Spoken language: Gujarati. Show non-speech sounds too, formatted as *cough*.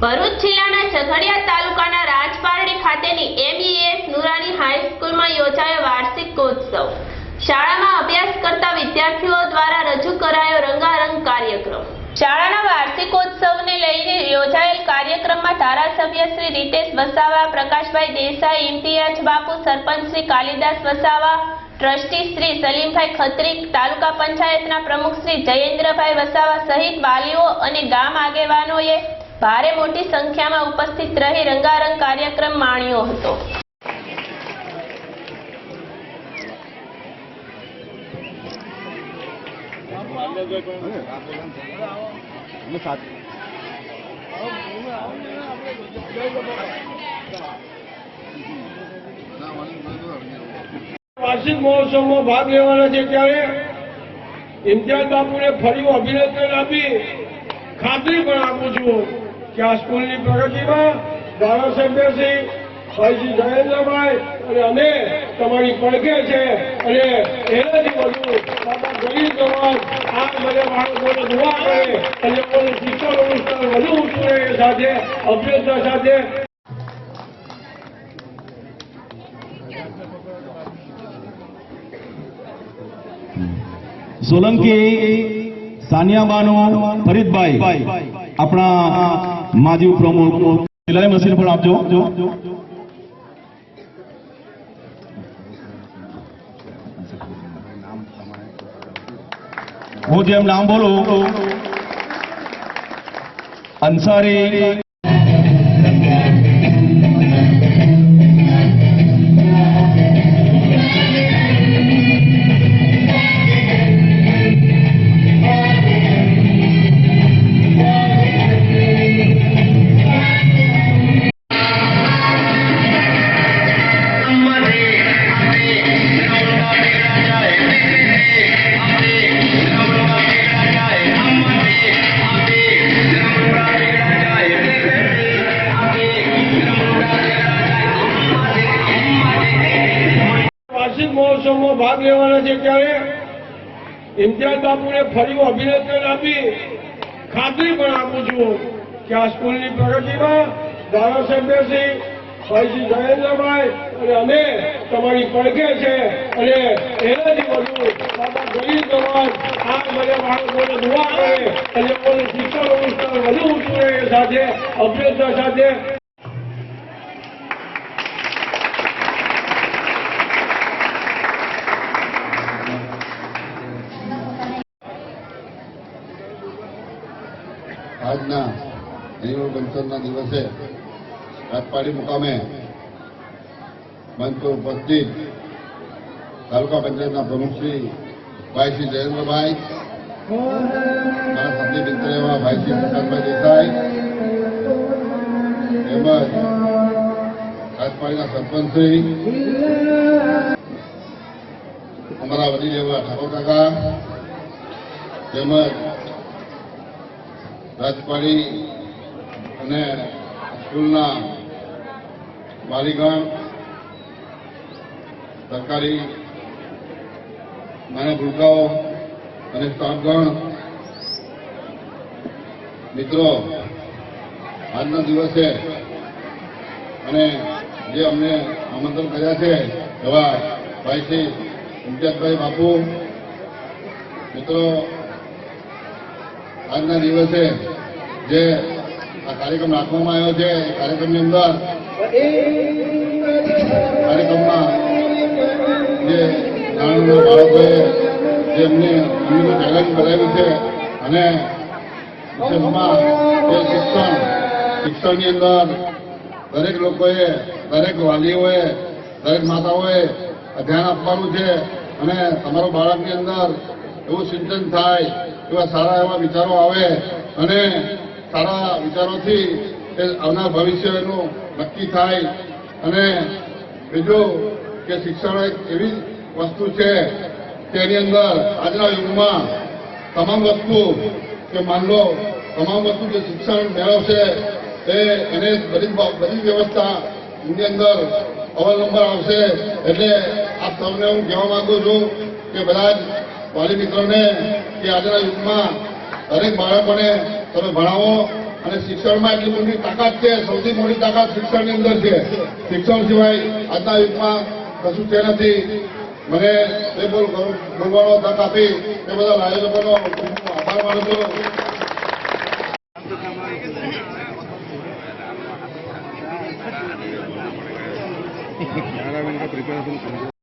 ભરૂચ જિલ્લાના ઝઘડિયા તાલુકાના રાજપારડી ખાતેની એમઈએસ નુરાની હાઈસ્કૂલમાં યોજાયો વાર્ષિકોત્સવ શાળામાં અભ્યાસ કરતા વિદ્યાર્થીઓ દ્વારા રજૂ કરાયો રંગારંગ કાર્યક્રમ. શાળાના વાર્ષિકોત્સવને લઈને યોજાયેલ કાર્યક્રમમાં ધારાસભ્ય શ્રી રીતેશ વસાવા, પ્રકાશભાઈ દેસાઈ ઇમ્તિયાજ બાપુ, સરપંચ શ્રી કાલિદાસ વસાવા, ટ્રસ્ટી શ્રી સલીમભાઈ ખત્રી તાલુકા પંચાયતના પ્રમુખ શ્રી જયેન્દ્રભાઈ વસાવા સહિત વાલીઓ અને ગામ આગેવાનોએ ભારે મોટી સંખ્યામાં ઉપસ્થિત રહી રંગારંગ કાર્યક્રમ માણ્યો હતો. વાર્ષિક મહોત્સવમાં ભાગ લેવાના છે ત્યારે ઇમ્તિયાઝ બાપુને ફરી અભિનંદન આપી ખાતરી પણ આપું છું. કે આ સ્કૂલની પ્રગતિમાં ધારાસભ્યશ્રી ભાઈજી જયેન્દ્રભાઈ અને અમે તમારી પડખે છે અને એનાથી વધુ બાબા ગરીબ સમાજ આ બધા બાળકોને દુવા કરે અને લોકોને શિક્ષણ અનુષ્ઠાન વધુ ઊંચું સાથે અભ્યર્થના સાથે સોલંકી સાનિયાબાનો ફરીદભાઈ, આપણા માજી પ્રમુખ સિલાઈ મશીન પણ આપજો હું જેમ નામ બોલું અંસારી મહોત્સવમાં ભાગ લેવાના છે ત્યારે ઇમ્તિયાઝ બાપુને ફરી અભિનંદન આપી, ખાતરી પણ આપું છું કે આ સ્કૂલની પ્રગતિમાં ધારાસભ્યશ્રી ભાઈશ્રી જયેન્દ્રભાઈ અને અમે તમારી પડખે છે અને એનાથી વધુ બાબા ગરીબ સમાજ આ બધા બાળકોને દુઆ કરે અને શિક્ષણ અનુષ્ઠાન વધુ ઊંચું રહે સાથે અભ્યર્થના સાથે આજના એન્યુઅલ ફંક્શનના દિવસે રાજપાડી મુકામે મંચ ઉપસ્થિત તાલુકા પંચાયતના પ્રમુખશ્રી ભાઈ શ્રી જયેન્દ્રભાઈ મારા સાથે મિત્ર એવા ભાઈ શ્રી દેસાઈ તેમજ રાજપાડીના સરપંચશ્રી અમારા વડીલ એવા ઠાકોર કાકા તેમજ રાજપાડી અને સ્કૂલના વાલીગણ સરકારી નાના ભૂલકાઓ અને સ્ટાફગણ. મિત્રો, આજના દિવસે અને જે અમને આમંત્રણ કર્યા છે, એવા ભાઈ શ્રી ઇમ્તિયાઝભાઈ બાપુ, મિત્રો આજના દિવસે જે આ કાર્યક્રમ રાખવામાં આવ્યો છે, એ કાર્યક્રમની અંદર કાર્યક્રમમાં જે નાના બાળકોએ જે એમને એમની ચેલેન્જ કરાવી છે અને જે શિક્ષણ, શિક્ષણની અંદર દરેક લોકોએ, દરેક વાલીઓએ, દરેક માતાઓએ ધ્યાન આપવાનું છે અને તમારો બાળકની અંદર એવું સિંચન થાય એવા સારા એવા વિચારો આવે અને સારા વિચારોથી એ આવનાર ભવિષ્યનું નક્કી થાય. અને બીજું કે શિક્ષણ એક એવી વસ્તુ છે તેની અંદર આજના યુગમાં તમામ વસ્તુ કે માન લો, તમામ વસ્તુ જે શિક્ષણ મેળવશે એ એને બધી બધી વ્યવસ્થા એની અંદર અવલ નંબર આવશે. એટલે આપ સૌને હું કહેવા માંગુ છું કે બધા જ વાલી મિત્રોને કે આજના યુગમાં દરેક બાળકોને તમે ભણાવો અને શિક્ષણમાં એટલી મોટી તાકાત છે, સૌથી મોટી તાકાત શિક્ષણની અંદર છે. શિક્ષણ સિવાય આજના યુગમાં કશું છે નથી. મને એ બોલ બોલવાનો તક આપી એ બધા ખૂબ ખૂબ આભાર માનું છું. *laughs*